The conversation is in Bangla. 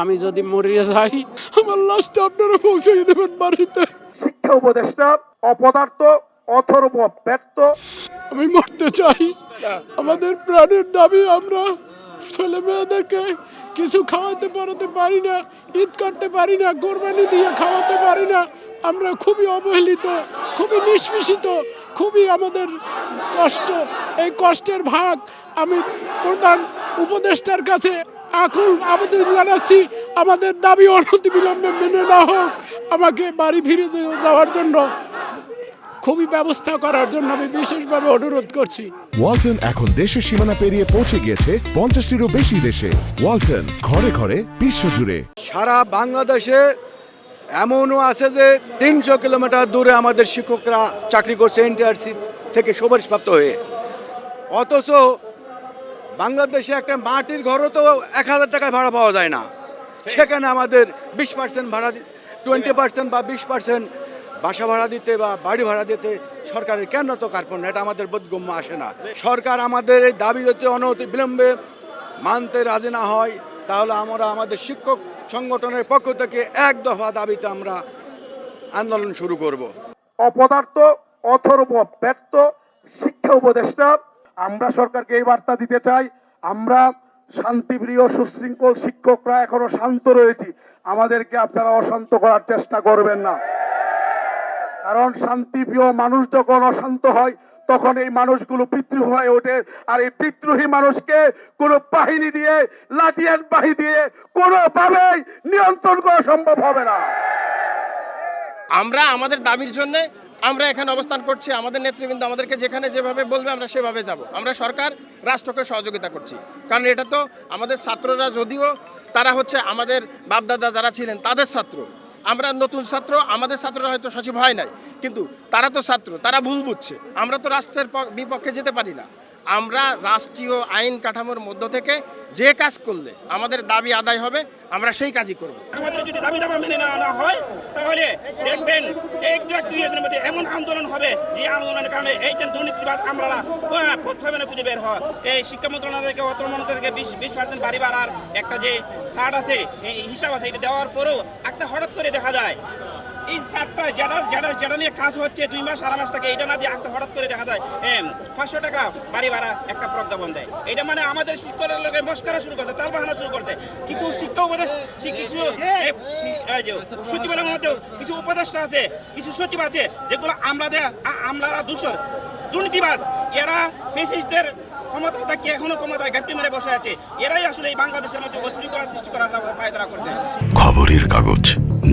আমি যদি মরিয়ে যাই আমার লাশটা আপনারা পৌঁছে দেবেন বাড়িতে। শিক্ষা উপদেষ্টা অপদার্থ অথর্ব ব্যর্থ। আমি মরতে চাই। আমাদের প্রাণের দাবি আমরা। ছেলে মেয়েদেরকে কিছু খাওয়াতে পারাতে পারি না ঈদ করতে পারি না কোরবানি দিয়ে খাওয়াতে পারি না। আমরা খুবই অবহেলিত খুবই নিষ্পেষিত খুবই আমাদের কষ্ট। এই কষ্টের ভাগ আমি প্রধান উপদেষ্টার কাছে আকুল আবেদন জানাচ্ছি আমাদের দাবি অনতিবিলম্বে মেনে না হোক আমাকে বাড়ি ফিরে যাওয়ার জন্য খুবই ব্যবস্থা করার জন্য আমি বিশেষভাবে অনুরোধ করছি। ওয়ালটন এখন দেশের সীমানা পেরিয়ে পৌঁছে গিয়েছে পঞ্চাশটিরও বেশি দেশে। ওয়ালটন ঘরে ঘরে বিশ্বজুড়ে। সারা বাংলাদেশে এমনও আছে যে তিনশো কিলোমিটার দূরে আমাদের শিক্ষকরা চাকরি করছে এনটিআরসি থেকে সুপারিশপ্রাপ্ত হয়ে। অথচ বাংলাদেশে একটা মাটির ঘরও তো এক হাজার টাকায় ভাড়া পাওয়া যায় না। সেখানে আমাদের বিশ পার্সেন্ট ভাড়া টোয়েন্টি পার্সেন্ট বা বিশ পার্সেন্ট বাসা ভাড়া দিতে বা বাড়ি ভাড়া দিতে সরকারের কেন তো কার্পণ্য? এটা আমাদের বোধগম্য আসে না। সরকার আমাদের এই দাবি যদি অনতি বিলম্বে মানতে রাজি না হয় তাহলে আমরা আমাদের শিক্ষক সংগঠনের পক্ষ থেকে এক দফা দাবিতে আমরা আন্দোলন শুরু করব। অপদার্থ অথর্ব ব্যর্থ শিক্ষা উপদেষ্টা আমরা সরকারকে এই বার্তা দিতে চাই, আমরা শান্তিপ্রিয়, সুশৃঙ্খল শিক্ষকরা এখনও শান্ত রয়েছি। আমাদেরকে আপনারা অশান্ত করার চেষ্টা করবেন না। কারণ শান্তিপ্রিয় মানুষ যখন অশান্ত হয়, তখন এই মানুষগুলো বিদ্রোহ হয়ে ওঠে। আর এই বিদ্রোহী মানুষকে কোনো বাহিনী দিয়ে লাঠিয়ান বাহি দিয়ে কোনোভাবেই নিয়ন্ত্রণ করা সম্ভব হবে না। আমরা আমাদের দাবির জন্য আমরা এখানে অবস্থান করছি, আমাদের নেতৃবৃন্দ আমাদেরকে যেখানে যেভাবে বলবে আমরা সেভাবে যাব। আমরা সরকার রাষ্ট্রকে সহযোগিতা করছি। কারণ এটা তো আমাদের ছাত্ররা যদিও তারা হচ্ছে আমাদের বাপদাদা যারা ছিলেন তাদের ছাত্র। আমরা নতুন ছাত্র, আমাদের ছাত্ররা হয়তো সচিব হয় নাই। কিন্তু তারা তো ছাত্র, তারা ভুল বুঝছে। আমরা তো রাষ্ট্রের বিপক্ষে যেতে পারি না। আমরা রাষ্ট্রীয় আইন কাঠামোর মধ্য থেকে যে কাজ করলে আমাদের দাবি আদায় হবে, আমরা সেই কাজই করব। আমাদের যদি দাবি দাবা মেনে না হয়, তাহলে দেখবেন এক দুই দিনের মধ্যে এমন আন্দোলন হবে, যে আন্দোলনের কারণে এই যে দুর্নীতিবাদ আমরা প্রথমে খুঁজে বের হয় এই শিক্ষা মন্ত্রণালয় থেকে অর্থ মন্ত্রণালয় থেকে বিশ বিশ পার্সেন্ট বাড়ি বাড়ার একটা যে ছাড় আছে হিসাব আছে, এটা দেওয়ার পরেও একটা হঠাৎ করে দেখা যায় এই ছাড়টা যেটা যেটা যেটা নিয়ে কাজ হচ্ছে দুই মাস আড়াই মাস থেকে। এটা না দিয়ে একটা হঠাৎ করে দেখা যায় পাঁচশো টাকা বাড়ি ভাড়া একটা প্রজ্ঞাপন দেয়। এটা মানে আমাদের শিক্ষকের লোকে মস্কারা শুরু করছে চাল বাহানা শুরু করছে। কিছু শিক্ষা উপদেশ কিছু এ, শি- সচিবালয়ের মধ্যে কিছু উপদেষ্টা আছে কিছু সচিব আছে যেগুলো আমরা দেয়া আমরা দূষর। দুর্নীতিবাজ এরা ফেসিস্টদের ক্ষমতা থাকে এখনও ক্ষমতায় ঘাটতি মেরে বসে আছে। এরাই আসলে এই বাংলাদেশের মধ্যে অস্থিরতা সৃষ্টি করার পায়তারা করছে। খবরের কাগজ।